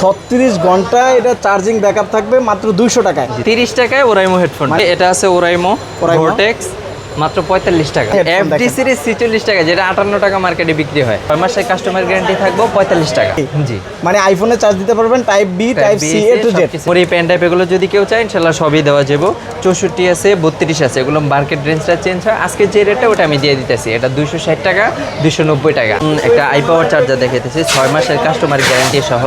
ছত্রিশ ঘন্টায় এটা চার্জিং ব্যাকআপ থাকবে মাত্র দুইশো টাকায়। তিরিশ টাকায় ওরাইমো হেডফোন। এটা আছে ওরাইমো ওরাইমো? মাত্র পঁয়তাল্লিশ টাকা। Headphone এফডি সিরিজ ছিচল্লিশ টাকা যেটা আটান্ন টাকা মার্কেটে বিক্রি হয়। ছয় মাসের কাস্টমার গ্যারান্টি থাকব পঁয়তাল্লিশ টাকা। জি। মানে আইফোনে চার্জ দিতে পারবেন type B type C A to Z পরি পেন টাইপ এগুলো যদি কেউ চায় ইনশাল্লাহ সবই দেওয়া যাবে। চৌষট্টি আছে বত্রিশ আছে এগুলো মার্কেট রেঞ্জটা চেঞ্জ হয়। আজকে যে রেটটা ওটা আমি দিয়ে দিতেছি। এটা দুশো ষাট টাকা দুশো নব্বই টাকা। একটা আই পাওয়ার চার্জার দেখাইতেছি ছয় মাসের কাস্টমার গ্যারান্টি সহ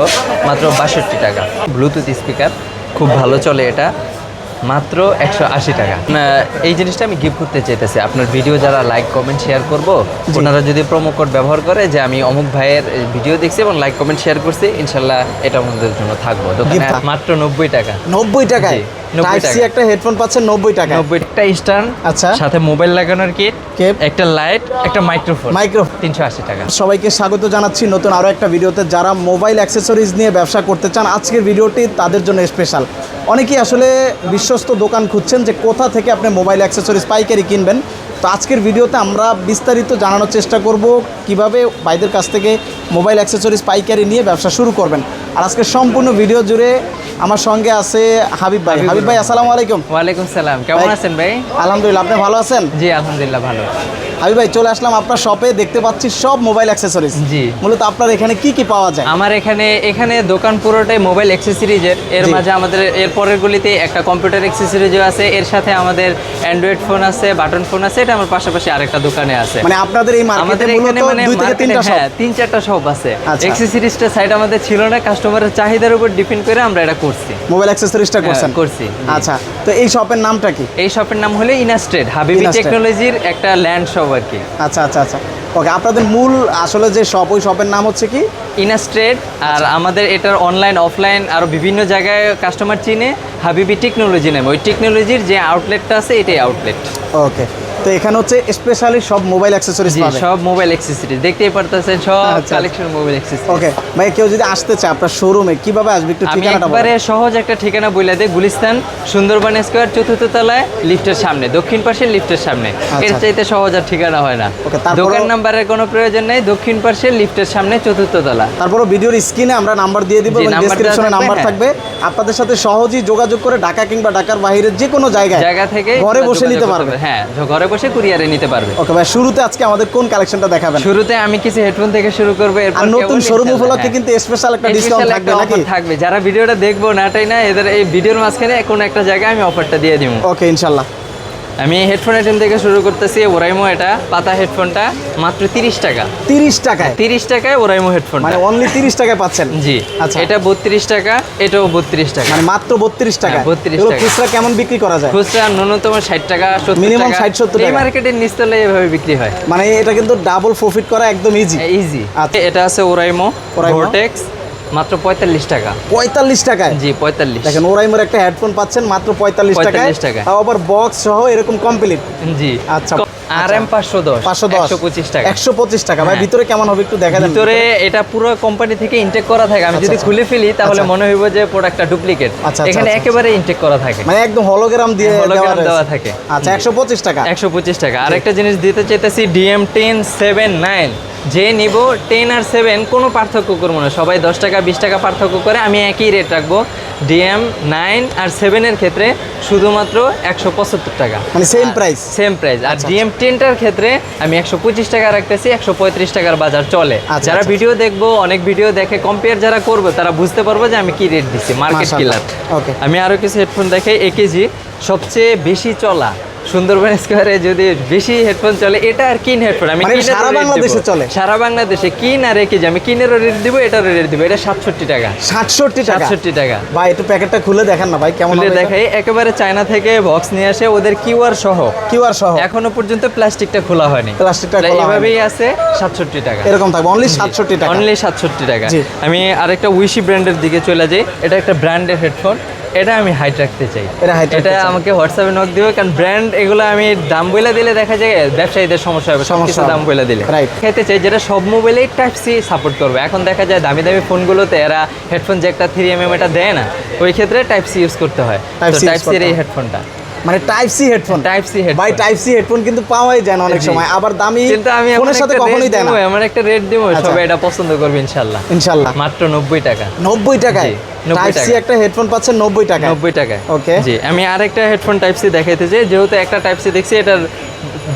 মাত্র বাষট্টি টাকা। ব্লুটুথ স্পিকার খুব ভালো চলে এটা। মাত্র একশো আশি টাকা। এই জিনিসটা আমি গিফট করতে চাইতেছি। আপনার ভিডিও যারা লাইক কমেন্ট শেয়ার করব ওনারা যদি প্রোমো কোড ব্যবহার করে যে আমি অমুক ভাইয়ের ভিডিও দেখছি এবং লাইক কমেন্ট শেয়ার করছি ইনশাল্লাহ এটা আমাদের জন্য থাকব। মাত্র নব্বই টাকা। নব্বই টাকায়? জি, 90 টাইপ সি একটা হেডফোন পাচ্ছেন নব্বই টাকায়। নব্বইটা স্ট্যান্ড আচ্ছা। সাথে মোবাইল লাগানোর কিট কেপ একটা লাইট একটা মাইক্রোফোন মাইক্রো তিনশো আশি টাকা। সবাইকে স্বাগত জানাচ্ছি নতুন আরও একটা ভিডিওতে। যারা মোবাইল অ্যাক্সেসরিজ নিয়ে ব্যবসা করতে চান আজকের ভিডিওটি তাদের জন্য স্পেশাল অনেকেই আসলে বিশ্বস্ত দোকান খুঁজছেন যে কোথা থেকে আপনি মোবাইল অ্যাক্সেসরিজ পাইকারি কিনবেন। তো আজকের ভিডিওতে আমরা বিস্তারিত জানানোর চেষ্টা করব কীভাবে ভাইদের কাছ থেকে মোবাইল অ্যাক্সেসরিজ পাইকারি নিয়ে ব্যবসা শুরু করবেন। আর আজকে সম্পূর্ণ ভিডিও জুড়ে আমার সঙ্গে আছে হাবিব ভাই। হাবিব ভাই আসসালামু আলাইকুম। ওয়ালাইকুম সালাম। কেমন আছেন ভাই? আলহামদুলিল্লাহ আপনি ভালো আছেন? জি আলহামদুলিল্লাহ ভালো। হাবিব ভাই চলে আসলাম আপনার শপে দেখতে পাচ্ছি সব মোবাইল অ্যাক্সেসরিজ জি। মূলত আপনার এখানে কি কি পাওয়া যায়? আমার এখানে এখানে দোকান পুরোটাই মোবাইল অ্যাক্সেসরিজের এর। মাঝে আমাদের এর পরের গুলিতে একটা কম্পিউটার অ্যাক্সেসরিজও আছে। এর সাথে আমাদের অ্যান্ড্রয়েড ফোন আছে বাটন ফোন আছে এটা আমার পাশাপাশি আরেকটা দোকানে আছে। মানে আপনাদের এই মার্কেটে মূলত মানে দুই থেকে তিনটা শপ হ্যাঁ তিন চারটা শপ আছে। আচ্ছা। অ্যাক্সেসরিজটা সাইড আমাদের ছিল না কাস্টমারের চাহিদার উপর ডিপেন্ড করে আমরা এটা করছি। মোবাইল অ্যাক্সেসরিজটা করছেন? করছি, আচ্ছা তো এই শপের নামটা কি? এই শপের নাম হলো ইনাস্ট্রেড হাবিবি টেকনোলজির একটা ল্যান্ড শপ আর কি। আচ্ছা আচ্ছা আচ্ছা। ওকে আপনাদের মূল আসলে যে শপ ওই শপের নাম হচ্ছে কি? ইনাস্ট্রেট আর আমাদের এটার অনলাইন অফলাইন আরও বিভিন্ন জায়গায় কাস্টমার চিনে হাবিবি টেকনোলজি নামে। ওই টেকনোলজির যে আউটলেটটা আছে এটাই আউটলেট ওকে তো এখানে হচ্ছে স্পেশালি সব মোবাইল অ্যাক্সেসরিজ পাবে। সব মোবাইল অ্যাক্সেসরিজ দেখতেই পারতেছেন সব আচ্ছা। কালেকশন মোবাইল অ্যাক্সেসরিজ ওকে ভাই কেউ যদি আসতে চায় আপনার শোরুমে কীভাবে আসবে একটু আমি ঠিকানাটা একবারে সহজ একটা ঠিকানা বলে দিই গুলিস্তান সুন্দরবন স্কোয়ার চতুর্থ তলায় লিফটের সামনে দক্ষিণ পাশের লিফটের সামনে। এর আচ্ছা। চাইতে সহজ আর ঠিকানা হয় না। দোকান নাম্বারের কোনো প্রয়োজন নেই দক্ষিণ পাশের লিফটের সামনে চতুর্থ তলা তারপরে ভিডিওর স্ক্রিনে আমরা নাম্বার দিয়ে দিব এবং ডেসক্রিপশনে নাম্বার হ্যাঁ। থাকবে। আপনাদের সাথে সহজেই যোগাযোগ করে ঢাকা কিংবা ঢাকার বাইরের যে কোনো জায়গায় জায়গা থেকে ঘরে বসে নিতে পারবে। হ্যাঁ ঘরে বসে কুরিয়ারে নিতে পারবে। ওকে ভাই শুরুতে আজকে আমাদের কোন কালেকশনটা দেখাবেন? শুরুতে আমি কিছু হেডফোন থেকে শুরু করব এরপর নতুন শোরুম উপলক্ষে হ্যাঁ। কিন্তু স্পেশাল একটা ডিসকাউন্ট থাকবে একটা নাকি? থাকবে। যারা ভিডিওটা দেখব নাটাই না এদের এই ভিডিওর মাঝখানে কোনো একটা জায়গায় আমি অফারটা দিয়ে দিব। ওকে ইনশাল্লাহ। আমি হেডফোন আইটেম থেকে শুরু করতেছি ওরাইমো এটা পাতা হেডফোনটা মাত্র তিরিশ টাকা। তিরিশ টাকায়? তিরিশ টাকায় ওরাইমো হেডফোন মানে অনলি তিরিশ টাকায় পাচ্ছেন? জি আচ্ছা। এটা বত্রিশ টাকা এটাও বত্রিশ টাকা। মানে মাত্র বত্রিশ টাকা হ্যাঁ, 32 এগুলো টাকা। খুচরা কেমন বিক্রি করা যায়? খুচরা ন্যূনতম ষাট টাকা সত্তর টাকা। 60, 70 এই। মার্কেটের নিচতলে এভাবে বিক্রি হয়। মানে এটা কিন্তু ডাবল প্রফিট করা একদম ইজি ইজি আচ্ছা। এটা আছে ওরাইমো ওরাইমো। ভোর্টেক্স মাত্র পঁয়তাল্লিশ টাকা। পঁয়তাল্লিশ টাকায়? জি পঁয়তাল্লিশ। দেখেন ওরাইমোর একটা হেডফোন পাচ্ছেন মাত্র পঁয়তাল্লিশ টাকায়। 45 টাকায়। তাও আবার বক্স সহ এরকম কমপ্লিট জি। আচ্ছা। আর এম পাঁচশো দশ পাঁচশো দশ। পঁচিশ টাকা। একশো পঁচিশ টাকা। ভাই হ্যাঁ। ভিতরে কেমন হবে একটু দেখা দেন ভিতরে এটা পুরো কোম্পানি থেকে ইনটেক করা থাকে। আমি আচ্ছা, যদি আচ্ছা। খুলে ফেলি তাহলে আচ্ছা। মনে হইব যে প্রোডাক্টটা ডুপ্লিকেট আচ্ছা, আচ্ছা, এখানে আচ্ছা, একেবারে ইনটেক করা থাকে। মানে একদম হলোগ্রাম দিয়ে Hologram দেওয়া থাকে। আচ্ছা একশো পঁচিশ টাকা। একশো পঁচিশ টাকা। আরেকটা জিনিস দিতে চাইতেছি ডিএম টেন সেভেন নাইন যে নিব টেন আর সেভেন কোনো পার্থক্য করব না। সবাই দশ টাকা বিশ টাকা পার্থক্য করে আমি একই রেট রাখব। ডিএম নাইন আর সেভেনের ক্ষেত্রে শুধুমাত্র একশো পঁচাত্তর টাকা। মানে same price? সেম প্রাইস আর আচ্ছা, ডিএম টেনটার ক্ষেত্রে আমি একশো পঁচিশ টাকা রাখতেছি একশো পঁয়ত্রিশ টাকার বাজার চলে আচ্ছা, যারা আচ্ছা। ভিডিও দেখব অনেক ভিডিও দেখে কম্পেয়ার যারা করবে তারা বুঝতে পারব যে আমি কি রেট দিচ্ছি মার্কেট। কিলার আমি আরও কিছু হেডফোন দেখে একেজি সবচেয়ে বেশি চলা সুন্দরবন স্কোয়ারে যদি বেশি হেডফোন চলে এটা আর কিন হেডফোন আমি মানে সারা বাংলাদেশে। চলে? সারা বাংলাদেশে কিন আর একেজি আমি কিনেরও রেট দিব এটারও রেট দিব। এটা সাতষট্টি টাকা। সাতষট্টি টাকা? সাতষট্টি টাকা। ভাই একটু প্যাকেটটা খুলে দেখেন না ভাই কেমন দেখাই একেবারে চায়না থেকে বক্স নিয়ে আসে ওদের কিউআর সহ। কিউআর সহ। এখনও পর্যন্ত প্লাস্টিকটা খোলা হয়নি। প্লাস্টিকটা খোলা এভাবেই আছে সাতষট্টি টাকা। এরকম থাকবে অনলি সাতষট্টি টাকা। অনলি সাতষট্টি টাকা। আমি আরেকটা উইশি ব্র্যান্ডের দিকে চলে যাই। এটা একটা ব্র্যান্ডের হেডফোন এটা আমি হাইট রাখতে চাই। এটা আমাকে হোয়াটসঅ্যাপে নক দিবে কারণ ব্র্যান্ড এগুলো আমি দাম বইলা দিলে দেখা যায় ব্যবসায়ীদের সমস্যা হবে সমস্যা দাম বইলা দিলে। খেতে চাই যেটা সব মোবাইলেই টাইপ সি সাপোর্ট করবে। এখন দেখা যায় দামি দামি ফোনগুলোতে এরা হেডফোন যে একটা থ্রি এম এটা দেয় না ওই ক্ষেত্রে টাইপ সি ইউজ করতে হয়। টাইপ সি করতে এই হেডফোনটা মানে type C headphone type C head ভাই টাইপ সি হেডফোন কিন্তু পাওয়াই যায় না অনেক সময়। আবার দামি কিন্তু আমি ফোনের সাথে কখনোই দেয় না। এমন একটা রেট দিব আচ্ছা। সবাই এটা পছন্দ করবে ইনশাল্লাহ। ইনশাল্লাহ। মাত্র নব্বই টাকা। নব্বই টাকায়? জি, 90 টাইপ সি একটা হেডফোন পাচ্ছেন নব্বই টাকা নব্বই টাকা ওকে জি আমি আরেকটা হেডফোন টাইপ সি দেখাইতে চাই যেহেতু একটা টাইপ সি দেখছি এটার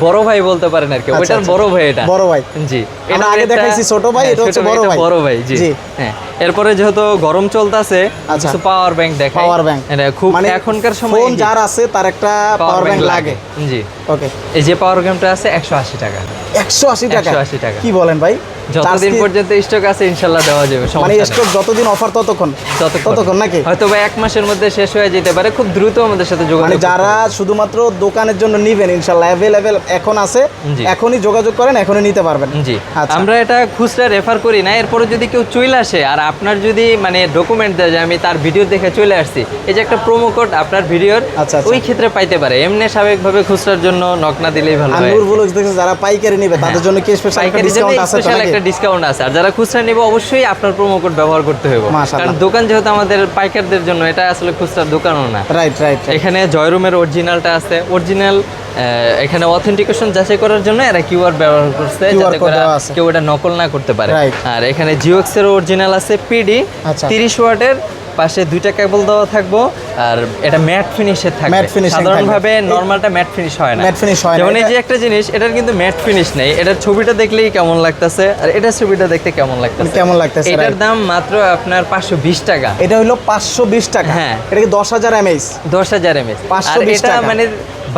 বড় ভাই বলতে পারেন আর কি। আচ্ছা, ওইটার আচ্ছা। বড় ভাই এটা। বড় ভাই। জি। এটার আগে দেখাইছি ছোট ভাই, হ্যাঁ, এটা হচ্ছে বড় ভাই। বড় ভাই জি। হ্যাঁ এরপরে যেহেতু গরম চলতেছে। কিছু পাওয়ার ব্যাংক দেখাই। পাওয়ার ব্যাংক এটা খুব এখনকার সময় ফোন যার আছে তার একটা পাওয়ার ব্যাংক লাগে। জি। ওকে এই যে পাওয়ার ব্যাংকটা আছে একশো আশি টাকা। একশো আশি টাকা? 180 টাকা। কি বলেন ভাই? যতদিন পর্যন্ত স্টক আছে দেওয়া যাবে মানে স্টক যতদিন অফার ততক্ষণ? ততক্ষণ নাকি? হয়তো বা এক মাসের মধ্যে শেষ হয়ে যেতে পারে খুব দ্রুত আমাদের সাথে মানে যোগাযোগ যারা শুধুমাত্র দোকানের জন্য নিবেন ইনশাল্লাহ অ্যাভেলেবেল এখন আছে এখনই যোগাযোগ করেন এখনই নিতে পারবেন। জি। আমরা এটা খুচরা রেফার করি না এরপরে যদি কেউ চলে আসে আর আপনার যদি মানে ডকুমেন্ট দেয় যে আমি তার ভিডিও দেখে চলে আসছি এই যে একটা প্রোমো কোড আপনার ভিডিওর আচ্ছা, আচ্ছা। ওই ক্ষেত্রে পাইতে পারে। এমনি স্বাভাবিকভাবে খুচরার জন্য নক না দিলেই ভালো হয়। নূর ব্লগস দেখছে যারা পাইকারি নেবে তাদের জন্য কি স্পেশাল একটা হ্যাঁ। ডিসকাউন্ট আছে স্পেশাল একটা ডিসকাউন্ট আছে। আর যারা খুচরা নেবে অবশ্যই আপনার প্রোমো কোড ব্যবহার করতে হবে। কারণ দোকান যেহেতু আমাদের পাইকারদের জন্য এটা আসলে খুচরার দোকানও না। রাইট রাইট এখানে জয়রুমের অরিজিনালটা আছে। অরিজিনাল এখানে অথেন্টিকেশন যাচাই করার জন্য এরা কিউআর ব্যবহার করছে যাতে করে কেউ এটা নকল না করতে পারে। আর এখানে জিওক্স এর অরিজিনাল আছে পিডি আচ্ছা। তিরিশ ওয়াটের পাশে দুইটা কেবল দেওয়া থাকব আর এটা ম্যাট ফিনিশের থাকবে। Matte finishing সাধারণভাবে। নর্মালটা ম্যাট ফিনিশ হয় না। Matte finish হয় না, যেমন এই যে একটা জিনিস এটার কিন্তু ম্যাট ফিনিশ নেই। এটার ছবিটা দেখলেই কেমন লাগতেছে আর এটার ছবিটা দেখতে কেমন লাগতেছে? কেমন লাগতেছে, এটার দাম মাত্র আপনার পাঁচশো বিশ টাকা। এটা হলো পাঁচশো বিশ টাকা। হ্যাঁ। এটা কি দশ হাজার এমএইচ দশ হাজার এমএস আর 520 টাকা। মানে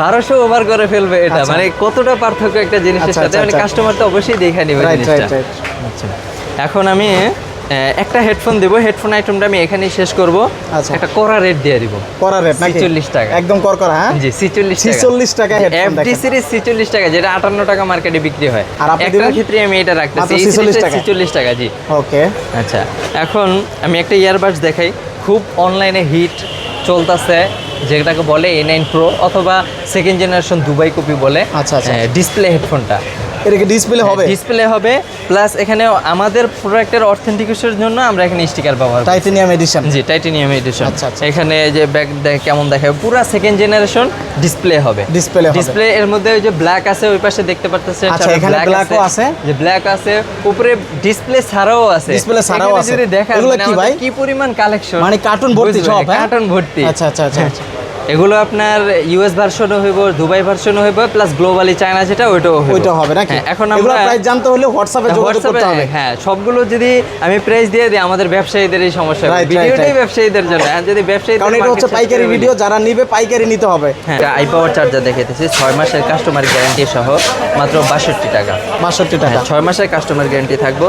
বারোশো ওভার করে ফেলবে এটা। আচ্ছা। মানে কতটা পার্থক্য একটা জিনিসের আচ্ছা, সাথে? আচ্ছা, মানে। কাস্টমার তো অবশ্যই দেখে নিবে জিনিসটা। এখন আমি একটা হেডফোন দেবো। হেডফোন আইটেমটা আমি এখানেই শেষ করব। আচ্ছা। একটা করা রেট দিয়ে দিব। করা রেট নাকি? 46 টাকা। একদম কর করা হ্যাঁ? জি ছিচল্লিশ 46 টাকা headphone এফডি সিরিজ ছিচল্লিশ টাকা যেটা আটান্ন টাকা মার্কেটে বিক্রি হয়। আর আপনি দিবেন? ক্ষেত্রে আমি এটা রাখতেছি। মাত্র এই 46 টাকা। ছিচল্লিশ টাকা জি। ওকে আচ্ছা। এখন আমি একটা ইয়ারবাডস দেখাই। খুব অনলাইনে হিট চলতেছে। যেটাকে বলে এ নাইন প্রো অথবা সেকেন্ড জেনারেশন দুবাই কপি বলে আচ্ছা, আচ্ছা। ডিসপ্লে হেডফোনটা এটা কি ডিসপ্লে হবে ডিসপ্লে হবে প্লাস এখানে আমাদের প্রোডাক্টের অথেন্টিকেশনের জন্য আমরা এখানে স্টিকার ব্যবহার। টাইটেনিয়াম এডিশন জি টাইটেনিয়াম এডিশন আচ্ছা, আচ্ছা। এখানে যে ব্যাক কেমন দেখাবে পুরো সেকেন্ড জেনারেশন ডিসপ্লে হবে Display হবে। ডিসপ্লে এর মধ্যে ওই যে ব্ল্যাক আছে ওই পাশে দেখতে পারতেছেন আচ্ছা, এখানে black আছে? যে ব্ল্যাক আছে উপরে ডিসপ্লে ছাড়াও আছে ডিসপ্লে ছাড়াও আছে। যদি দেখেন এগুলো মানে কি ভাই? কি পরিমাণ কালেকশন মানে কার্টুন ভর্তি সব, হ্যাঁ? কার্টুন ভর্তি আচ্ছা আচ্ছা আচ্ছা আচ্ছা। এগুলো আপনার ইউএস ভার্সনও হইব দুবাই ভার্সনও হইব প্লাস গ্লোবালি চায়না যেটা ওইটাও হইব। ওইটা হবে নাকি? হ্যাঁ, এখন আমরা প্রাইস জানতে হলে হোয়াটসঅ্যাপে যোগাযোগ করতে হবে। হ্যাঁ সবগুলো যদি আমি প্রাইস দিয়ে দিই আমাদের ব্যবসায়ীদের এই সমস্যা ভিডিওটাই ব্যবসায়ীদের জন্য। আর যদি ব্যবসায়ীদের কারণ এটা হচ্ছে পাইকারি ভিডিও যারা নিবে পাইকারি নিতে হবে। হ্যাঁ আই পাওয়ার চার্জার দেখাইতেছি। ছয় মাসের কাস্টমার গ্যারান্টি সহ মাত্র বাষট্টি টাকা। বাষট্টি টাকা। হ্যাঁ, ছয় মাসের কাস্টমার গ্যারান্টি থাকব।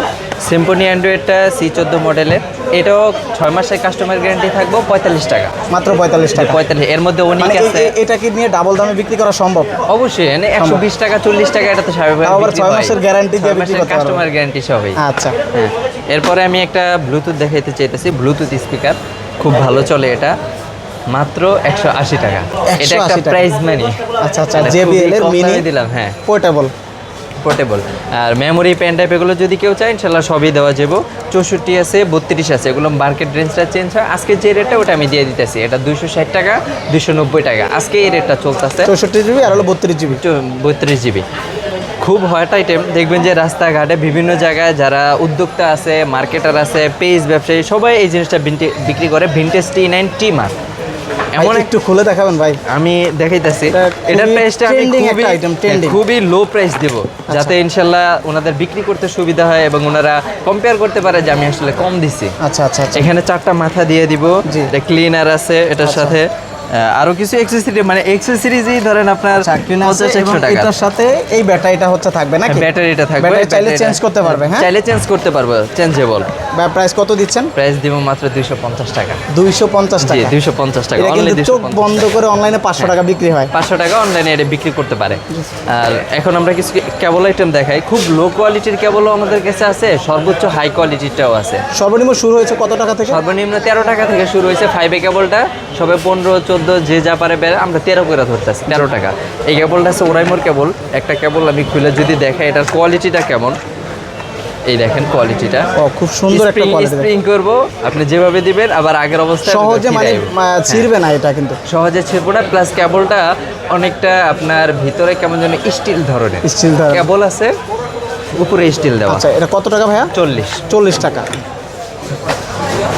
সিম্পনি অ্যান্ড্রয়েডটা সি চোদ্দ মডেলের এটাও ছয় মাসের কাস্টমার গ্যারান্টি থাকব পঁয়তাল্লিশ টাকা। মাত্র পঁয়তাল্লিশ টাকা। পঁয়তাল্লিশ এর মধ্যে অনেক মানে আছে। এটা কি নিয়ে ডাবল দামে বিক্রি করা সম্ভব? অবশ্যই মানে একশো বিশ টাকা চল্লিশ টাকা এটা তো স্বাভাবিক আবার ছয় মাসের দিয়ে বিক্রি করতে কাস্টমার গ্যারান্টি সবই। আচ্ছা। হ্যাঁ এরপরে আমি একটা ব্লুটুথ দেখাইতে চাইতেছি ব্লুটুথ স্পিকার খুব ভালো চলে এটা। মাত্র একশো আশি টাকা। এটা একটা টাকা। প্রাইস মানি আচ্ছা আচ্ছা জেবিএল এর মিনি দিলাম হ্যাঁ। পোর্টেবল পোর্টেবল আর মেমোরি পেন টাইপ এগুলো যদি কেউ চায় ইনশাল্লাহ সবই দেওয়া যাব। চৌষট্টি আছে বত্রিশ আছে এগুলো মার্কেট রেঞ্জটা চেঞ্জ হয়। আজকে যে রেটটা ওটা আমি দিয়ে দিতেছি। এটা দুইশো ষাট টাকা দুশো নব্বই টাকা। আজকে এই রেটটা চলতেছে। চৌষট্টি জিবি আর হলো বত্রিশ জিবি। বত্রিশ জিবি। খুব হট আইটেম দেখবেন যে রাস্তাঘাটে বিভিন্ন জায়গায় যারা উদ্যোক্তা আছে মার্কেটার আছে পেজ ব্যবসায়ী সবাই এই জিনিসটা বিক্রি করে। Vintage T nine T mark এমন একটু খুলে দেখাবেন ভাই আমি দেখাইতেছি এটার প্রাইসটা আমি খুবই item, trending। আচ্ছা। খুবই লো প্রাইস দেব যাতে ইনশাল্লাহ ওনাদের বিক্রি করতে সুবিধা হয় এবং ওনারা কম্পেয়ার করতে পারে যে আমি আসলে কম দিছি আচ্ছা আচ্ছা আচ্ছা এখানে চারটা মাথা দিয়ে দিব জি। এটা ক্লিনার আছে এটার আচ্ছা। সাথে আরও কিছু এক্সেসরি মানে এক্সেসরিজই ধরেন আপনার আচ্ছা কিনা আছে পঞ্চাশ এবং একশো টাকা এটার সাথে এই ব্যাটারিটা হচ্ছে থাকবে নাকি ব্যাটারিটা থাকবে ব্যাটারি চাইলে চেঞ্জ করতে পারবে হ্যাঁ চাইলে চেঞ্জ করতে পারব চেঞ্জেবল প্রাইস কত দিচ্ছেন? প্রাইস দিব মাত্র দুইশো পঞ্চাশ টাকা। দুইশো পঞ্চাশ জি টাকা। দুইশো পঞ্চাশ টাকা এটা কিন্তু চোখ বন্ধ করে অনলাইনে পাঁচশো টাকা বিক্রি হয়। পাঁচশো টাকা অনলাইনে এটা বিক্রি করতে পারে। আর এখন আমরা কিছু কেবল আইটেম দেখাই। খুব লো কোয়ালিটির কেবলও আমাদের কাছে আছে সর্বোচ্চ হাই কোয়ালিটিটাও আছে। সর্বনিম্ন শুরু হয়েছে কত টাকা থেকে? সর্বনিম্ন তেরো টাকা থেকে শুরু হয়েছে ফাইভে কেবলটা। সবে পনেরো চোদ্দ যে যা পারে বেড়ে আমরা তেরো করে ধরতেছি তেরো টাকা। এই কেবলটা আছে ওরাইমোর কেবল। একটা কেবল আমি খুলে যদি দেখাই এটার কোয়ালিটিটা কেমন? এই দেখেন কোয়ালিটিটা ও খুব সুন্দর একটা কোয়ালিটি স্প্রিং করব। আপনি যেভাবে দিবেন আবার আগের অবস্থায় সহজে মানে। আহ, ছিঁড়বে না এটা কিন্তু। সহজে ছিড়বো না প্লাস কেবলটা অনেকটা আপনার ভিতরে কেমন যেন স্টিল ধরনের। স্টিল ধরনের। কেবল আছে উপরে স্টিল দেওয়া। আচ্ছা এটা কত টাকা ভাইয়া? চল্লিশ। চল্লিশ টাকা।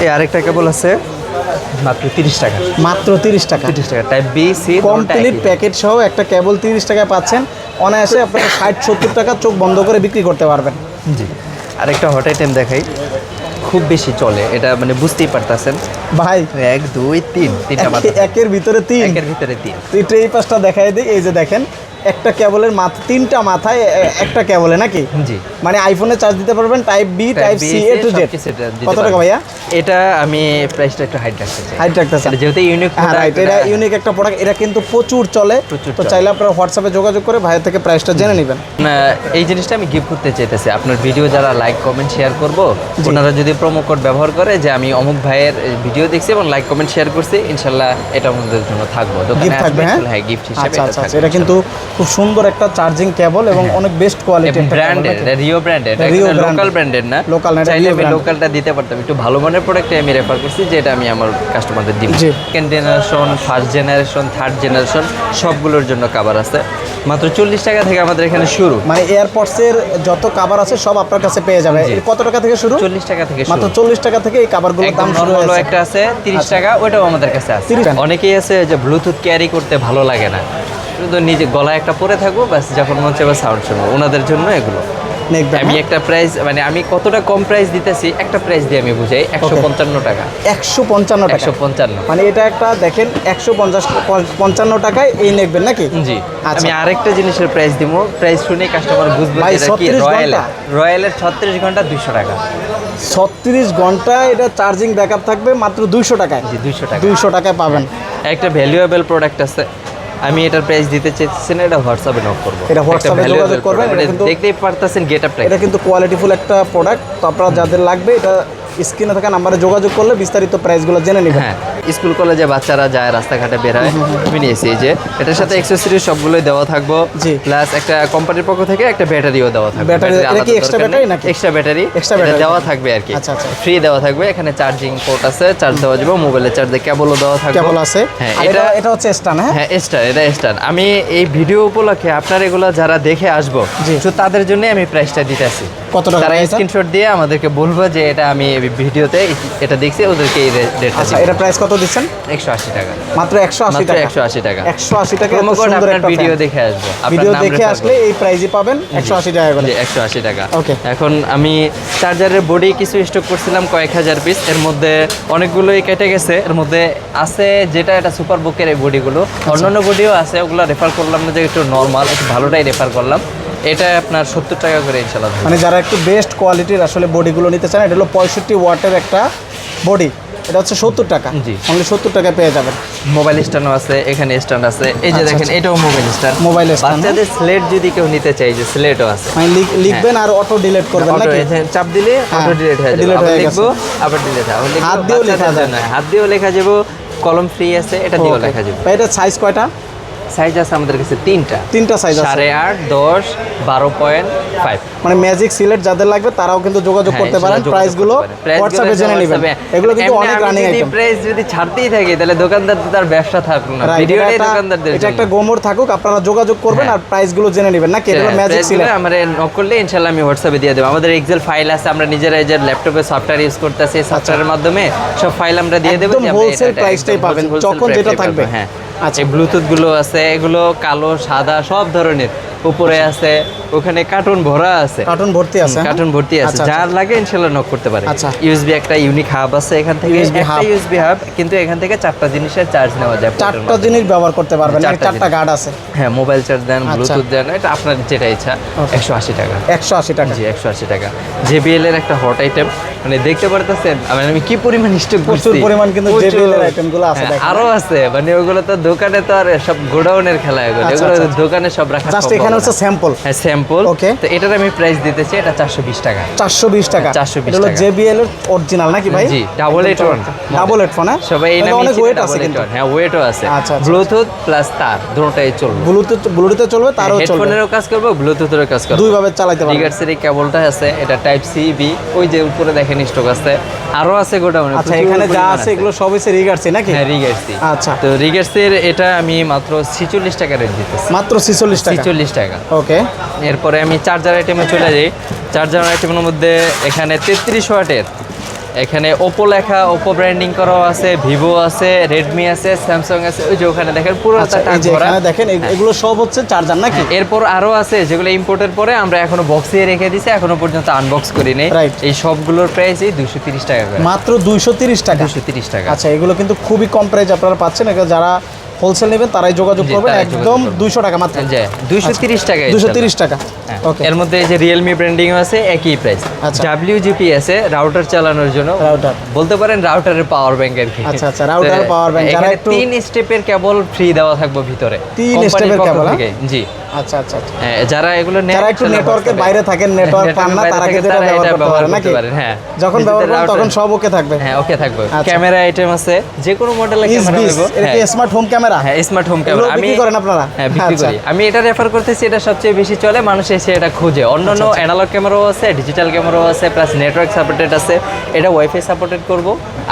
এই আরেকটা কেবল আছে মাত্র তিরিশ টাকা। মাত্র তিরিশ টাকা। তিরিশ টাকা। Type B C complete packet সহ একটা কেবল তিরিশ টাকায় পাচ্ছেন। অনায়াসে আপনারা ষাট সত্তর টাকা চোখ বন্ধ করে বিক্রি করতে পারবেন। জি। আরেকটা হট আইটেম দেখাই। খুব বেশি চলে এটা মানে বুঝতেই পারতাছেন। ভাই। এক দুই তিন তিনটা একের ভিতরে তিন। একের ভিতরে তিন। তুই এই পাঁচটা দেখাই দিই এই যে দেখেন একটা কেবলের মাথা তিনটা মাথায় একটা কেবলে নাকি? জি। মানে আইফোনে চার্জ দিতে পারবেন type B type C A to Z কত টাকা ভাইয়া? এটা আমি প্রাইসটা একটু হাইট রাখতে চাই। হাইট রাখতেছেন এটা যেহেতু ইউনিক হ্যাঁ রাইট এটা ইউনিক একটা প্রোডাক্ট এটা কিন্তু প্রচুর চলে। তো চাইলে আপনারা হোয়াটসঅ্যাপে যোগাযোগ করে ভাইয়ের থেকে প্রাইসটা জেনে নেবেন। এই জিনিসটা আমি গিফট করতে চাইতেছি। আপনার ভিডিও যারা লাইক কমেন্ট শেয়ার করব ওনারা যদি প্রোমো কোড ব্যবহার করে যে আমি অমুক ভাইয়ের ভিডিও দেখছি এবং লাইক কমেন্ট শেয়ার করছি ইনশাল্লাহ এটা আমাদের জন্য থাকব। দোকানে গিফট থাকবে হ্যাঁ? হ্যাঁ গিফট হিসেবে আচ্ছা আচ্ছা আচ্ছা, এটা কিন্তু খুব সুন্দর একটা চার্জিং কেবল এবং অনেক best quality branded Rio branded Rio local. Branded না? লোকাল না, চাইলে আমি লোকালটা দিতে পারতাম একটু ভালো মানের প্রোডাক্টে আমি রেফার করছি যেটা আমি আমার কাস্টমারদের দিব। জি। Second generation first generation third generation সবগুলোর জন্য কাভার আছে। মাত্র চল্লিশ টাকা থেকে আমাদের এখানে শুরু। মানে এয়ারপডস এর যত কাভার আছে সব আপনার কাছে পেয়ে যাবে। কত টাকা থেকে শুরু? চল্লিশ টাকা থেকে মাত্র চল্লিশ টাকা থেকে এই কাভারগুলোর দাম শুরু হয়েছে। একটা আছে তিরিশ আচ্ছা। টাকা ওইটাও আমাদের কাছে আছে। অনেকেই আছে যে ব্লুটুথ ক্যারি করতে ভালো লাগে না। শুধু নিজে গলায় একটা পরে থাকব ব্যাস যখন মন চাইবে সাউন্ড শুনব। ওনাদের জন্য এগুলো। আমি একটা প্রাইস মানে আমি কতটা কম প্রাইস দিতেছি একটা প্রাইস দিয়ে আমি বুঝাই একশো পঞ্চান্ন টাকা। একশো পঞ্চান্ন একশো পঞ্চান্ন। মানে এটা একটা দেখেন একশো পঞ্চাশ পঞ্চান্ন টাকায় এই নেবেন নাকি? জি। আচ্ছা। আমি আরেকটা জিনিসের প্রাইস দিব প্রাইস শুনে কাস্টমার বুঝবে ভাই, যে এটা কি 36 রয়্যাল ঘণ্টা? রয়্যালের ছত্রিশ ঘণ্টা দুইশো টাকা। ছত্রিশ ঘন্টায় এটা চার্জিং ব্যাকআপ থাকবে মাত্র দুইশো টাকায়। জি দুইশো টাকা। দুইশো টাকায় পাবেন। একটা ভ্যালুয়েবল প্রোডাক্ট আছে। আমি এটার প্রাইস দিতে চাইছি না এটা হোয়াটসঅ্যাপে নক করব। এটা হোয়াটসঅ্যাপে যোগাযোগ করবেন, এটা কিন্তু- দেখতেই পারতেছেন গেটআপটা এটা কিন্তু কোয়ালিটিফুল একটা প্রোডাক্ট তো আপনারা যাদের লাগবে এটা স্ক্রিনে থাকা নাম্বারে যোগাযোগ করলে বিস্তারিত প্রাইসগুলো জেনে নেবেন। হ্যাঁ। স্কুল কলেজে বাচ্চারা যায় রাস্তাঘাটে বেরোয় আমি নিয়েছি এই যে। এটার সাথে অ্যাক্সেসরিজ সবগুলোই দেওয়া থাকব। জি। প্লাস একটা কোম্পানির পক্ষ থেকে একটা ব্যাটারিও দেওয়া থাকবে। ব্যাটারি- এটা কি extra battery নাকি? Extra battery. এটা দেওয়া থাকবে আর কি। আচ্ছা, আচ্ছা। ফ্রি দেওয়া থাকবে। এখানে চার্জিং পোর্ট আছে চার্জ দেওয়া যাবে মোবাইলের চার্জে কেবলও দেওয়া থাকবে। কেবল আছে। হ্যাঁ এটা এটা হচ্ছে স্টান হ্যাঁ? হ্যাঁ স্টার এটা স্টার আমি এই ভিডিও উপলক্ষে আপনার এগুলো যারা দেখে আসব জি। তো তাদের জন্য আমি প্রাইসটা দিতেছি। কত টাকা তারা স্ক্রিনশট দিয়ে আমাদেরকে বলব যে এটা আমি ভিডিওতে এটা দেখছি ওদেরকে এই রেটটা আচ্ছা এটা প্রাইস কত দিচ্ছেন? একশো আশি টাকা। মাত্র একশো আশি টাকা। একশো আশি টাকা। একশো আশি টাকা ভিডিও দেখে আসব। ভিডিও দেখে আসলে। এই প্রাইজই পাবেন একশো আশি টাকা করে। একশো আশি টাকা। Okay. এখন আমি চার্জারের বডি কিছু স্টক করছিলাম কয়েক হাজার পিস এর মধ্যে অনেকগুলোই কেটে গেছে। এর মধ্যে আছে যেটা এটা সুপার বুকের এই বডিগুলো আচ্ছা। অন্যান্য বডিও আছে ওগুলো রেফার করলাম না যে একটু নর্মাল একটু ভালোটাই রেফার করলাম। এটা আপনার সত্তর টাকা করে ইনশাল্লাহ। মানে যারা একটু বেস্ট কোয়ালিটির আসলে বডিগুলো নিতে চান এটা হলো পঁয়ষট্টি ওয়াটের একটা বডি এটা হচ্ছে সত্তর টাকা। জি। অনলি সত্তর টাকায় পেয়ে যাবেন। মোবাইল স্ট্যান্ডও আছে এখানে স্ট্যান্ড আছে। এই যে আচ্ছা, দেখেন আচ্ছা। এটাও মোবাইল স্ট্যান্ড। মোবাইল stand, হ্যাঁ? বাচ্চাদের স্লেট যদি কেউ নিতে চাই যে স্লেটও আছে। মানে লিখবেন আর অটো ডিলেট করবেন নাকি? চাপ দিলে হ্যাঁ, অটো ডিলিট হয়ে যাবে। আবার হয়ে লিখব আবার ডিলিট হবে। হাত দিয়েও লেখা যাবে না হাত দিয়েও লেখা যাবে কলম ফ্রি আছে এটা দিয়েও লেখা যাবে। এটা সাইজ কয়টা? সাইজ আছে আমাদের কাছে তিনটা। তিনটা সাইজ আছে। সাড়ে আট দশ বারো পয়েন্ট ফাইভ মানে ম্যাজিক সিলেট যাদের লাগবে তারাও কিন্তু যোগাযোগ করতে পারেন। প্রাইসগুলো হোয়াটসঅ্যাপে জেনে নেবেন। এগুলো কিন্তু অনেক রানিং আইটেম প্রাইস যদি ছাড়তেই থাকে তাহলে দোকানদার তো তার ব্যবসা থাকল না। ভিডিওটাই দোকানদারদের এটা একটা গোমর থাকুক আপনারা যোগাযোগ করবেন হ্যাঁ। আর প্রাইসগুলো জেনে নেবেন। নাকি এটা হ্যাঁ, ম্যাজিক সিলেট আমরা নক করলে ইনশাল্লাহ আমি হোয়াটসঅ্যাপে দিয়ে দেবো। আমাদের এক্সেল ফাইল আছে আমরা নিজেরা এই যে ল্যাপটপে সফটওয়্যার ইউজ করতেছি সফটওয়্যারের মাধ্যমে সব ফাইল আমরা দিয়ে দেবো একদম এটা- price-টাই পাবেন, যখন যেটা থাকবে। হ্যাঁ। আচ্ছা। আচ্ছা ব্লুটুথগুলো আছে এগুলো কালো সাদা সব ধরনের। উপরে আছে ওখানে কার্টুন ভরা আছে। কার্টুন ভর্তি আছে হ্যাঁ? কার্টুন ভর্তি আছে। আচ্ছা, যার লাগে ইনশাল্লাহ নক করতে পারে। আচ্ছা। ইউএসবি একটা ইউনিক হাব আছে এখান থেকে USB একটা ইউএসবি হাব কিন্তু এখান থেকে চারটা জিনিসের চার্জ নেওয়া যায় চারটা জিনিস ব্যবহার করতে পারবেন চারটা গার্ড আছে। হ্যাঁ মোবাইল চার্জ দেন আচ্ছা। ব্লুটুথ দেন এটা আপনার যেটা ইচ্ছা Okay. একশো আশি টাকা। একশো আশি টাকা। জি একশো আশি টাকা। জেবিএল এর একটা হট আইটেম মানে দেখতে পারতেছেন আমি আমি কি পরিমাণ স্টক করছি প্রচুর পরিমাণ কিন্তু JBL এর item গুলো আছে দেখেন। আরও আছে মানে ওগুলো তো দোকানে তো আর সব গোডাউনের খেলা এগুলো আচ্ছা, এগুলো আচ্ছা। দোকানে সব রাখা জাস্ট এখানে হচ্ছে স্যাম্পল হ্যাঁ স্যাম্পল Okay. তো এটার আমি প্রাইস দিতেছি এটা চারশো বিশ টাকা। চারশো বিশ টাকা। 420 এটা হলো টাকা। জেবিএল এর অরিজিনাল নাকি ভাই? জি, double eight one double headphone হ্যাঁ? সবাই এই নামে অনেক ওয়েট আছে কিন্তু। হ্যাঁ ওয়েটও আছে। আচ্ছা, আচ্ছা। ব্লুটুথ প্লাস তার দুটোটাই চলবে। ব্লুটুথ ব্লুটুথে চলবে তারও চলবে। হেডফোনেরও কাজ করবে ব্লুটুথেরও কাজ করবে। দুই ভাবে চালাতে পারবে রিগার্সের এই কেবলটা আছে এটা টাইপ সি বি ওই যে উপরে দেখেন স্টক আছে। আরও আছে গোডাউনে আচ্ছা এখানে যা আছে এগুলো সব হচ্ছে রিগার্সি নাকি? হ্যাঁ রিগার্সি আচ্ছা। তো রিগার্সের এটা আমি মাত্র ছিচল্লিশ টাকা রেট দিতেছি। মাত্র ছিচল্লিশ টাকা? ছিচল্লিশ টাকা। ওকে এরপরে আমি চার্জার আইটেমে চলে যাই। চার্জার আইটেমের মধ্যে এখানে তেত্রিশ ওয়াটের এখানে ওপো লেখা ওপো ব্র্যান্ডিং করাও আছে ভিভো আছে রেডমি আছে স্যামসাং আছে ওই যে ওখানে দেখেন পুরো আচ্ছা দেখেন এগুলো সব হচ্ছে চার্জার নাকি? এরপর আরও আছে যেগুলো ইম্পোর্টের পরে আমরা এখনও বক্সে রেখে দিছি এখনও পর্যন্ত আনবক্স করি নেই. এই সবগুলোর প্রাইস এই দুশো তিরিশ টাকা মাত্র দুইশো তিরিশ টাকা। দুশো তিরিশ টাকা। আচ্ছা এগুলো কিন্তু খুবই কম প্রাইস আপনারা পাচ্ছেন। যারা হোলসেল নেবেন তারাই যোগাযোগ করবেন একদম। দুইশো টাকা মাত্র। দুইশো দুশো তিরিশ টাকা দুশো তিরিশ টাকা। ওকে এর মধ্যে এই যে রিয়েলমি ব্র্যান্ডিং আছে একই প্রাইস আচ্ছা। ডাব্লিউ জিপি আছে রাউটার চালানোর জন্য রাউটার বলতে পারেন রাউটারের পাওয়ার ব্যাংক আর কি আচ্ছা, আচ্ছা, রাউটার পাওয়ার ব্যাংক। যারা তিন স্টেপের কেবল ফ্রি দেওয়া থাকবে ভিতরে। তিন স্টেপের কেবল হ্যাঁ? থেকে, জি। আচ্ছা আচ্ছা আচ্ছা। হ্যাঁ, যারা এগুলো যারা একটু নেটওয়ার্কের বাইরে থাকেন নেটওয়ার্ক পান না তারা কিন্তু এটা ব্যবহার করতে পারে নাকি? হ্যাঁ। যখন ব্যবহার করবেন তখন সব ওকে থাকবে। হ্যাঁ ওকে থাকবে। আচ্ছা। ক্যামেরা আইটেম আছে যে কোনো মডেলের ক্যামেরা এটা কি স্মার্ট হোম ক্যামেরা হ্যাঁ স্মার্ট হোম ক্যামেরা আমি বিক্রি করেন আপনারা? হ্যাঁ বিক্রি আচ্ছা। করি। আমি এটা রেফার করতেছি এটা সবচেয়ে বেশি চলে মানুষ এসে এটা খোঁজে। অন্যান্য আচ্ছা, অ্যানালগ ক্যামেরাও আছে ডিজিটাল ক্যামেরাও আছে প্লাস নেটওয়ার্ক সাপোর্টেড আছে। এটা ওয়াইফাই সাপোর্টেড করব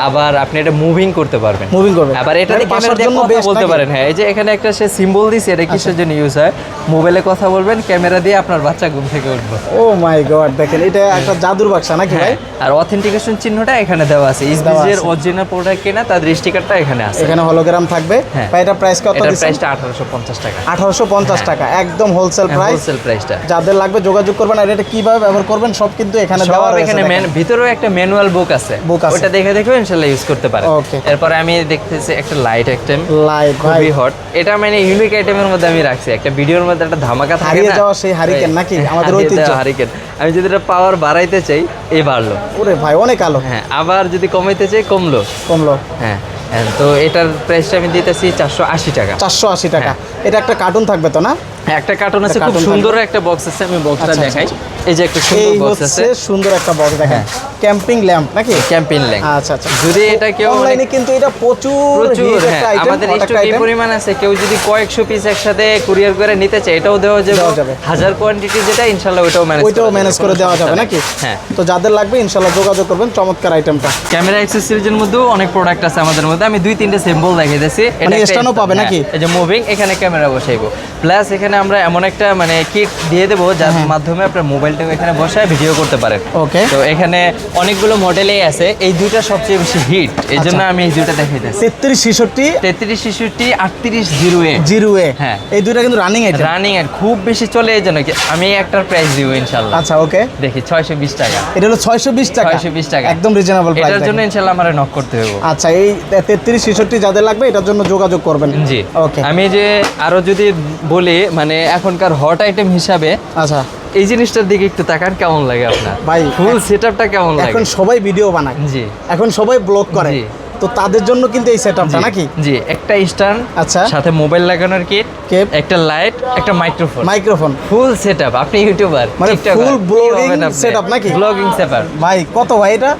আবার আপনি এটা মুভিং করতে পারবেন। মুভিং করবে। আবার এটা দিয়ে ক্যামেরা দিয়ে কথা বলতে পারেন হ্যাঁ এই যে এখানে একটা সে সিম্বল দিছে এটা কিসের জন্য ইউজ হয়? মোবাইলে কথা বলবেন ক্যামেরা দিয়ে আপনার বাচ্চা ঘুম থেকে উঠবে। ও মাই গড দেখেন এটা একটা জাদুর বাক্সা নাকি ভাই? হ্যাঁ আর অথেন্টিকেশন চিহ্নটা এখানে দেওয়া আছে। ইসবিজের আছে। অরিজিনাল প্রোডাক্ট কেনা তাদের স্টিকারটা এখানে আছে। এখানে হলোগ্রাম থাকবে। হ্যাঁ। ভাই এটা প্রাইস কত দিচ্ছেন? প্রাইসটা আঠারোশো পঞ্চাশ টাকা। আঠারোশো পঞ্চাশ টাকা একদম হোলসেল প্রাইস হোলসেল প্রাইসটা যাদের লাগবে যোগাযোগ করবেন আর এটা কীভাবে ব্যবহার করবেন সব কিন্তু এখানে দেওয়া রয়েছে এখানে। ম্যান ভিতরেও একটা ম্যানুয়াল বুক আছে। Book আছে। ওটা দেখে দেখে ইনশাআল্লাহ ইউজ করতে পারে Okay. এরপরে আমি দেখতেছি একটা লাইট আইটেম লাইট খুবই হট এটা মানে ইউনিক আইটেমের মধ্যে আমি রাখছি। একটা ভিডিওর মধ্যে একটা ধামাকা থাকে না? যাওয়া সেই হারিকেন নাকি? হ্যাঁ, আমাদের ঐতিহ্য। হারিকেন। আমি যদি এটা পাওয়ার বাড়াইতে চাই এই বাড়লো। ওরে ভাই অনেক আলো। হ্যাঁ আবার যদি কমাইতে চাই কমলো। কমলো। হ্যাঁ হ্যাঁ, তো এটার প্রাইসটা আমি দিতেছি চারশো আশি টাকা। চারশো আশি টাকা। এটা একটা কার্টুন থাকবে তো না? হ্যাঁ, একটা কার্টুন আছে খুব সুন্দর একটা বক্স আছে আমি বক্সটা আচ্ছা, দেখাই। আচ্ছা, এই যে একটা সুন্দর বক্স আছে। সুন্দর একটা বক্স দেখেন। ক্যাম্পিং ল্যাম্প নাকি? ক্যাম্পেইন ল্যাঙ্ক আচ্ছা আচ্ছা। যদি এটা কেউ অনলাইনে কিন্তু এটা প্রচুর প্রচুর হ্যাঁ, আমাদের স্টক এই পরিমাণ আছে? কেউ যদি কয়েকশো পিস একসাথে কুরিয়ার করে নিতে চায় এটাও দেওয়া যাবে। হাজার কোয়ান্টিটি যেটা ইনশাল্লাহ ওইটাও ম্যানেজ ওইটাও ম্যানেজ করে দেওয়া যাবে নাকি? হ্যাঁ। তো যাদের লাগবে ইনশাল্লাহ যোগাযোগ করবেন চমৎকার আইটেমটা ক্যামেরা অ্যাক্সেসরিজের মধ্যেও অনেক প্রোডাক্ট আছে আমাদের মধ্যে। আমি দুই তিনটে সিম্বল দেখিয়ে দিয়েছি মানে stand-ও পাবে নাকি? এই যে মুভিং এখানে ক্যামেরা বসাইবো। প্লাস এখানে আমরা এমন একটা মানে কিট দিয়ে দেবো যার মাধ্যমে আপনার মোবাইলটাকে এখানে বসায় ভিডিও করতে পারেন ওকে। তো এখানে অনেকগুলো মডেলেই আছে। এই দুইটা সবচেয়ে বেশি হিট এই জন্য আচ্ছা। আমি এই দুইটা দেখাইতেছি তেত্রিশ ছেষট্টি? তেত্রিশ শিশুটি আটত্রিশ জিরো এ জিরো এ হ্যাঁ। এই দুইটা কিন্তু রানিং আইটেম রানিং এর খুব বেশি চলে এই জন্য আমি একটার প্রাইস দিব ইনশাল্লাহ আচ্ছা ওকে। দেখি ছয়শো বিশ টাকা। এটা হলো ছয়শো বিশ টাকা। ছয়শো বিশ টাকা। একদম রিজনেবল প্রাইস এটার জন্য ইনশাল্লাহ আমার নক করতে হবে আচ্ছা এই তেত্রিশ ছেষট্টি যাদের লাগবে এটার জন্য যোগাযোগ করবেন। জি। ওকে। আমি যে আরও যদি বলি মানে এখনকার হট আইটেম হিসাবে আচ্ছা। এই জিনিসটার দিকে একটু তাকান কেমন লাগে আপনার? ভাই, ফুল সেটআপটা কেমন লাগে? এখন সবাই ভিডিও বানায়। জি। এখন সবাই ব্লগ করে। জি। তো তাদের জন্য কিন্তু এই সেটআপটা নাকি? জি একটা স্ট্যান্ড আচ্ছা। সাথে মোবাইল লাগানোর কিট। একটা লাইট একটা মাইক্রোফোন মাইক্রোফোন ফুল সেটআপ আপনি ইউটিউবার মানে full blogging setup নাকি? ব্লগিং সেটআপ ভাই কত ভাই এটা?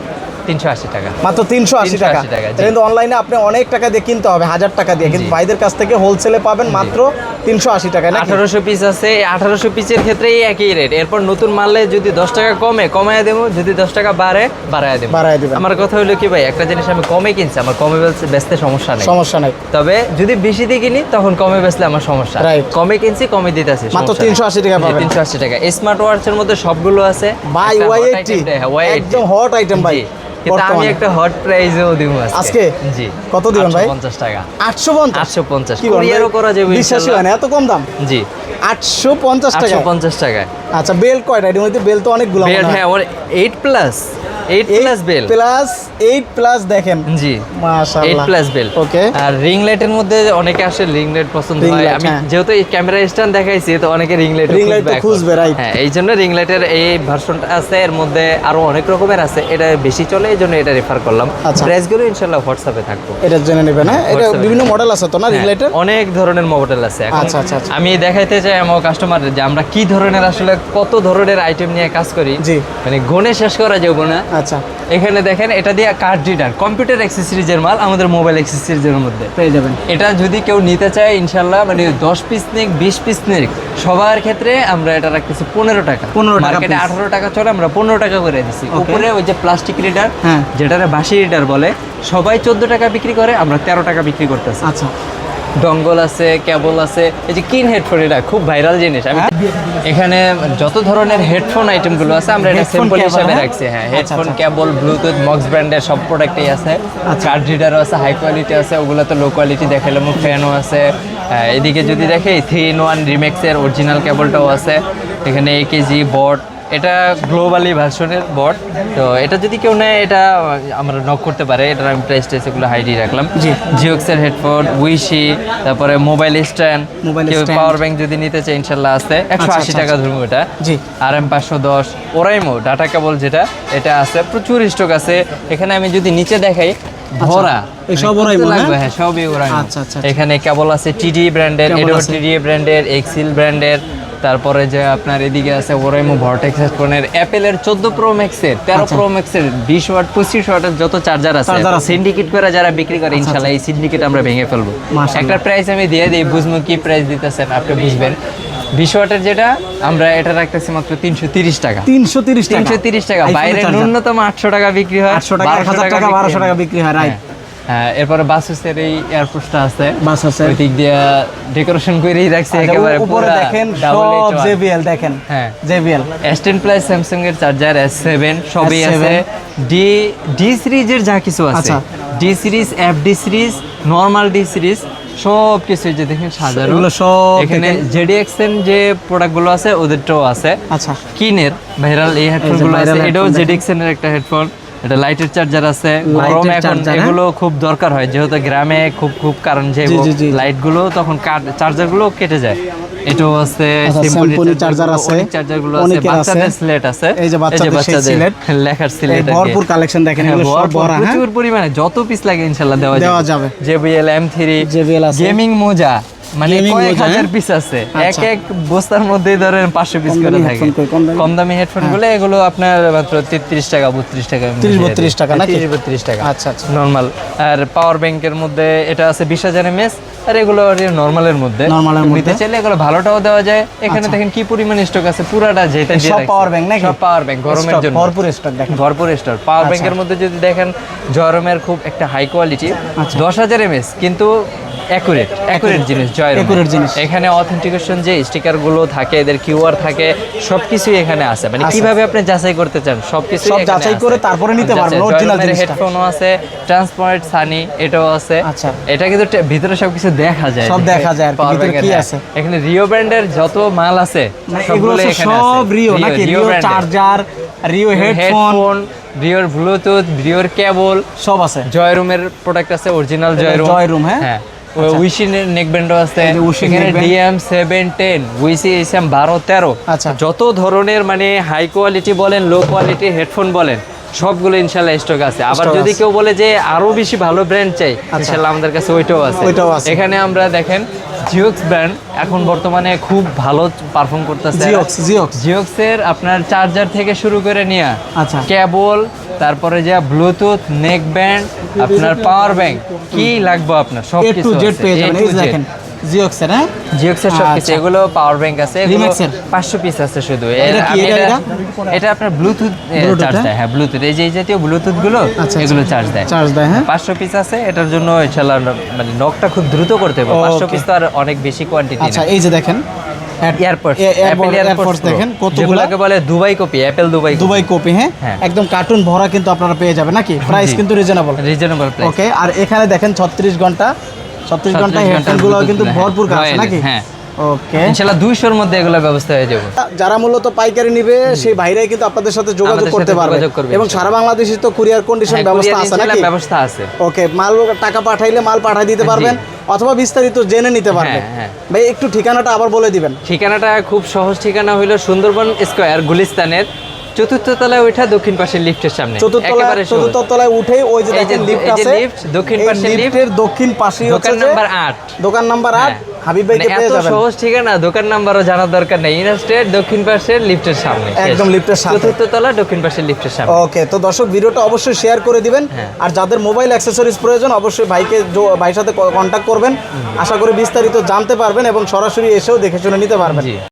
তিনশো আশি টাকা। মাত্র তিনশো আশি 380 টাকা। টাকা, কিন্তু অনলাইনে আপনি অনেক টাকা দিয়ে কিনতে হবে হাজার টাকা দিয়ে। কিন্তু ভাইদের কাছ থেকে হোলসেলে পাবেন মাত্র তিনশো আশি নাকি? আঠারোশো পিস আছে আঠারোশো পিসের ক্ষেত্রে একই রেট এরপর নতুন মারলে যদি দশ টাকা কমে কমায় দেবো যদি দশ টাকা বাড়ে বাড়ায় দেবো। বাড়ায় দিবেন। আমার কথা হলো কি ভাই একটা জিনিস আমি কমে কিনছি আমার কমে বেচতে বেচতে সমস্যা নেই। সমস্যা নাই। তবে যদি বেশি দিয়ে কিনি তখন কমে বেচলে আমার সমস্যা. কমে কিনছি কমে দিতেছি মাত্র 380 টাকা পাবেন। তিনশো আশি টাকা। স্মার্ট ওয়াচের মধ্যে সবগুলো আছে। ভাই ওয়াই hot এইটটি item দেয়, Y80 একদম হট আইটেম ভাই। কিন্তু আমি একটা হট প্রাইজেও দিব আজকে? জি। কত দিবেন ভাই? পঞ্চাশ টাকা। আটশো পঞ্চাশ? আটশো পঞ্চাশ। কি বলেন কুরিয়ারও ভাই? করা যাবে বিশ্বাসই হয় না এত কম দাম? জি। আটশো পঞ্চাশ টাকা আটশো পঞ্চাশ টাকায়। আচ্ছা বেল কয়টা? এর মধ্যে বেল তো অনেকগুলো মনে হ্যাঁ ওর eight plus eight plus bell plus eight plus দেখেন। জি। এইট মাশাআল্লাহ প্লাস বেল ওকে আর রিং লাইটের মধ্যে অনেকে আসে রিং লাইট পছন্দ হয়। আমি হ্যাঁ। যেহেতু এই ক্যামেরা স্ট্যান্ড দেখাইছি তো অনেকে রিং লাইট Ring light খুঁজবে, right. হ্যাঁ এই জন্য রিং লাইটের এই ভার্সনটা আছে। এর মধ্যে আরও অনেক রকমের আছে। এটা বেশি চলে এই জন্য এটা রেফার করলাম। আচ্ছা। থাকব। এটা জেনে নেবেন হ্যাঁ? এটা বিভিন্ন মডেল আছে তো না রিং লাইটের অনেক ধরনের মডেল আছে। আচ্ছা, আচ্ছা, আচ্ছা। আমি দেখাইতে চাই আমার কাস্টমার যে আমরা কি ধরনের আসলে কত ধরনের আইটেম নিয়ে কাজ করি। মানে গুণে শেষ করা যাব না। আচ্ছা। এখানে দেখেন এটা দিয়ে কার্ড রিডার কম্পিউটার অ্যাক্সেসরিজের মাল আমাদের মোবাইল অ্যাক্সেসরিজের মধ্যে। পেয়ে যাবেন। এটা যদি কেউ নিতে চায় ইনশাল্লাহ মানে দশ পিস নিক বিশ পিস নিক সবার ক্ষেত্রে আমরা এটা রাখতেছি পনেরো টাকা। 15 টাকা মার্কেটে আঠারো টাকা চলে আমরা পনেরো টাকা করে দিচ্ছি উপরে ওই যে প্লাস্টিক রিডার। যেটারে বাসি রিডার বলে সবাই চোদ্দ টাকা বিক্রি করে আমরা তেরো টাকা বিক্রি করতেছি। আচ্ছা। ডঙ্গল আছে কেবল আছে এই যে কিন হেডফোন এটা খুব ভাইরাল জিনিস আমি হ্যাঁ। এখানে যত ধরনের হেডফোন আইটেমগুলো আছে আমরা এটা cable, হিসাবে হ্যাঁ? রাখছি হ্যাঁ আচ্ছা, হেডফোন আচ্ছা। কেবল ব্লুটুথ মক্স ব্র্যান্ডের সব প্রোডাক্টই আছে আচ্ছা। কার্ড রিডারও আছে হাই কোয়ালিটি আছে ওগুলো তো লো কোয়ালিটি দেখালাম ফ্যানও আছে এদিকে যদি দেখে থ্রি ইন ওয়ান রিমেক্সের অরিজিনাল কেবলটাও আছে এখানে এ কেজি বট এটা গ্লোবালি ভার্সনের বট তো এটা যদি কেউ নেয় এটা আমরা নক করতে পারে। এটার আমি প্রাইস টেস এগুলো হাইডি রাখলাম। জি। জিওক্সের হেডফোন উইশি তারপরে মোবাইল স্ট্যান্ড কেউ পাওয়ার ব্যাংক যদি নিতে চায় ইনশাল্লাহ আছে। একশো আশি আচ্ছা, টাকা ধরুন ওটা। জি। আর এম পাঁচশো দশ ওরাইমো ডাটা কেবল যেটা এটা আছে। প্রচুর স্টক আছে। এখানে আমি যদি নিচে দেখাই ভরা সব মানে লাগবে, হ্যাঁ? হ্যাঁ সবই আচ্ছা, আচ্ছা, এখানে কেবল আছে টিডি ব্র্যান্ডের এডো টিডি ব্র্যান্ডের এক্সিল ব্র্যান্ডের তারপরে যে আপনার এদিকে আছে ওরাইমো ভর্টেক্স হেডফোনের অ্যাপেলের চোদ্দ প্রো ম্যাক্সের তেরো আচ্ছা। প্রো ম্যাক্সের বিশ ওয়াট পঁচিশ ওয়াটের যত চার্জার আছে। সিন্ডিকেট করে যারা বিক্রি করে ইনশাল্লাহ এই সিন্ডিকেট আমরা ভেঙে ফেলব। একটা প্রাইস আমি দিয়ে দিই বুঝব কি প্রাইস দিতেছেন আপনি বুঝবেন। বিশ ওয়াটের যেটা আমরা এটা রাখতেছি মাত্র তিনশো তিরিশ টাকা। তিনশো তিরিশ তিনশো তিরিশ টাকা। বাইরে ন্যূনতম আটশো টাকা বিক্রি হয় 800 টাকা, 1200 1000 টাকা, 1200 টাকা বিক্রি হয়, right. হ্যাঁ। এরপরে বাসুসের এই এয়ারপোর্টটা আছে। বাস। ওই দিক দিয়ে ডেকোরেশন করেই রাখছে আচ্ছা, একেবারে উপরে দেখেন সব জেবিএল দেখেন হ্যাঁ। JBL S ten plus Samsung এর চার্জার এস সেভেন সবই আছে। ডি ডি সিরিজের যা কিছু আছে। D series F D series normal D series সব কিছু যে দেখেন সাজানো। এগুলো সব এখানে। জেডিএক্স এর যে প্রোডাক্টগুলো আছে ওদেরটাও আছে। আচ্ছা। কিনের ভাইরাল এই হেডফোনগুলো আছে। এটাও জেডিএক্স এর একটা হেডফোন এটা লাইটের চার্জার আছে গরম এখন হ্যাঁ? এগুলো খুব দরকার হয় যেহেতু গ্রামে খুব খুব কারণ যে জি, জি, জি। লাইট তখন চার্জারগুলো কেটে যায় এটাও আছে Symphony Symphony charger charger গুলো, আছে, অনেক চার্জার আছে অনেকের আছে। বাচ্চাদের সিলেট আছে এই যে বাচ্চাদের সেই লেখার এই ভরপুর কালেকশন দেখেন এগুলো সব ভরা প্রচুর পরিমাণে যত পিস লাগে ইনশাআল্লাহ দেওয়া দেওয়া যাবে। JBL M3 JBL আছে। গেমিং মোজা মানে কয়েক হাজার হ্যাঁ? পিস আছে এক আচ্ছা। এক বস্তার মধ্যেই ধরেন পাঁচশো পিস করে থাকে কম দামি? হেডফোনগুলো এগুলো আপনার মাত্র তেত্রিশ টাকা বত্রিশ টাকা 30 32 টাকা নাকি? তিরিশ বত্রিশ টাকা আচ্ছা, আচ্ছা। নর্মাল আর পাওয়ার ব্যাংকের মধ্যে এটা আছে বিশ হাজার এমএস আর এগুলো নর্মালের মধ্যে নিতে মধ্যে? চাইলে এগুলো ভালোটাও দেওয়া যায় এখানে আচ্ছা। দেখেন কি পরিমাণ স্টক আছে পুরাটা যেটা সব রাখছি। power নাকি? সব পাওয়ার ব্যাংক গরমের জন্য ভরপুর স্টক দেখেন ভরপুর স্টোর পাওয়ার। ব্যাংকের মধ্যে যদি দেখেন জয়রমের খুব একটা হাই কোয়ালিটি আচ্ছা। দশ হাজার এমএস কিন্তু অ্যাকুরেট অ্যাকুরেট জিনিস জয়রম Accurate জিনিস। এখানে অথেন্টিকেশন যে স্টিকারগুলো থাকে এদের কিউআর থাকে সবকিছুই এখানে আছে মানে আচ্ছা। কীভাবে আপনি যাচাই করতে চান সবকিছু সব যাচাই করে তারপরে নিতে পারবেন, original জিনিসটা। হেডফোনও আছে ট্রান্সপারেন্ট সানি এটাও আছে আচ্ছা। এটা কিন্তু ভিতরে সবকিছু দেখা যায় সব দেখা যায় আর ভিতরে কি। আছে? এখানে রিও ব্র্যান্ডের যত মাল আছে মানে সবগুলো এখানে আছে সব রিও নাকি রিও। চার্জার রিও হেডফোন রিওর ব্লুটুথ রিওর কেবল সব আছে জয়রুমের প্রোডাক্ট আছে অরিজিনাল জয়রুম জয়রুম, হ্যাঁ? হ্যাঁ উইসি নেক ব্যান্ডও আছে। এই যে Ushi এখানে ডিএম সেভেন টেন উইসি এসএম বারো তেরো। আচ্ছা। যত ধরনের মানে হাই কোয়ালিটি বলেন লো কোয়ালিটি হেডফোন বলেন সবগুলো ইনশাল্লাহ স্টক আছে। আবার যদি কেউ বলে যে আরও বেশি ভালো ব্র্যান্ড চাই ইনশাল্লাহ আমাদের কাছে ওইটাও আছে। এখানে আমরা দেখেন জিওক্স ব্র্যান্ড এখন বর্তমানে খুব ভালো পারফর্ম করতেছে। জিওক্স জিওক্স জিওক্সের আপনার চার্জার থেকে শুরু করে নিয়ে। আচ্ছা। কেবল তারপরে যা ব্লুটুথ নেক ব্যান্ড আপনার পাওয়ার ব্যাংক কি লাগবে আপনার? সব কিছু জেড পেয়ে যাবেন এই দেখেন। জিওক্সের হ্যাঁ? জিওক্সের সব কিছু আচ্ছা। এগুলো পাওয়ার ব্যাংক আছে এগুলো পিস আছে শুধু। এটা কি? এটা- এটা এটা? এটা আপনার ব্লুটুথ চার্জ হ্যাঁ? দেয়। হ্যাঁ ব্লুটুথ এই যে জাতীয় ব্লুটুথগুলো আচ্ছা, এগুলো চার্জ দেয়। চার্জ দেয় হ্যাঁ? পাঁচশো পিস আছে এটার জন্য মানে নকটা খুব দ্রুত করতে হবে. পিস তো আর অনেক বেশি কোয়ান্টিটি আচ্ছা এই যে দেখেন দেখেন কতগুলো? বলে Dubai copy Apple Dubai Dubai copy হ্যাঁ। একদম কার্টুন ভরা কিন্তু আপনারা পেয়ে যাবেন নাকি? প্রাইস কিন্তু রিজনেবল রিজনেবল প্রাইস ওকে আর এখানে দেখেন ছত্রিশ ঘণ্টা ছত্রিশ ঘণ্টা হেডফোনগুলো কিন্তু ভরপুর কাজ আছে নাকি? হ্যাঁ। ওকে ইনশাল্লাহ দুইশোর মধ্যে এগুলো ব্যবস্থা হয়ে যাবে। যারা মূলত পাইকারি নিবে সেই ভাইরাই কিন্তু আপনাদের সাথে যোগাযোগ করতে পারবে। এবং সারা বাংলাদেশে তো কুরিয়ার কন্ডিশন হ্যাঁ, ব্যবস্থা আছে নাকি? ব্যবস্থা আছে। ওকে মাল টাকা পাঠাইলে মাল পাঠিয়ে দিতে পারবেন অথবা বিস্তারিত জেনে নিতে পারবেন। হ্যাঁ, হ্যাঁ। ভাই একটু ঠিকানাটা আবার বলে দিবেন। ঠিকানাটা খুব সহজ ঠিকানা হইল সুন্দরবন স্কয়ার গুলিস্তানের চতুর্থ তলায় ওইটা দক্ষিণ পাশের লিফটের সামনে। চতুর্থ তলায় উঠেই ওই যে দেখেন লিফট আছে দক্ষিণ lift। লিফটের দক্ষিণ পাশে দোকান নাম্বার দোকান নাম্বার হ্যাঁ। হাবিব মানে ভাইকে পেয়ে এত সহজ ঠিকানা দোকান নাম্বারও জানার দরকার নেই। ইনস্টেট দক্ষিণ পাশের লিফটের সামনে। একদম লিফটের সামনে। চতুর্থ তলা দক্ষিণ পাশের লিফটের সামনে। ওকে তো দর্শক ভিডিওটা অবশ্যই শেয়ার করে দিবেন। হ্যাঁ। আর যাদের মোবাইল অ্যাক্সেসরিজ প্রয়োজন অবশ্যই ভাইকে ভাইয়ের সাথে কন্ট্যাক্ট করবেন। আশা করি বিস্তারিত জানতে পারবেন এবং সরাসরি এসেও দেখে শুনে নিতে পারবেন।